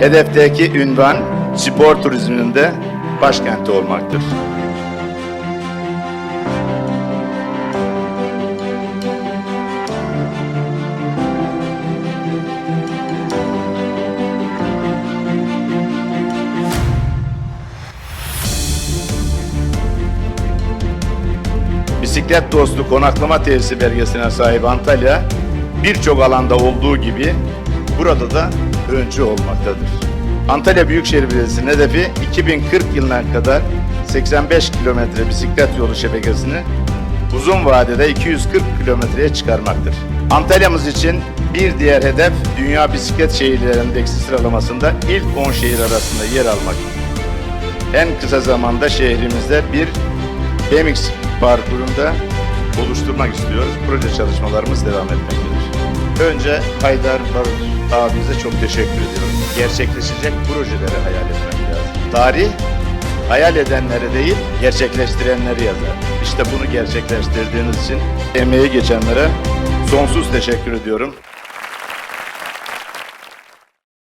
Hedefteki ünvan spor turizminin de başkenti olmaktır. Bisiklet dostu konaklama tesisi belgesine sahip Antalya birçok alanda olduğu gibi burada da öncü olmaktadır. Antalya Büyükşehir Belediyesi'nin hedefi 2040 yılına kadar 85 kilometre bisiklet yolu şebekesini uzun vadede 240 kilometreye çıkarmaktır. Antalya'mız için bir diğer hedef Dünya Bisiklet Şehirleri Endeksi sıralamasında ilk 10 şehir arasında yer almak. En kısa zamanda şehrimizde bir BMX parkurunda oluşturmak istiyoruz. Proje çalışmalarımız devam etmektedir. Önce Haydar Barut abimize çok teşekkür ediyorum. Gerçekleşecek projeleri hayal etmek lazım. Tarih hayal edenleri değil, gerçekleştirenleri yazar. İşte bunu gerçekleştirdiğiniz için emeği geçenlere sonsuz teşekkür ediyorum.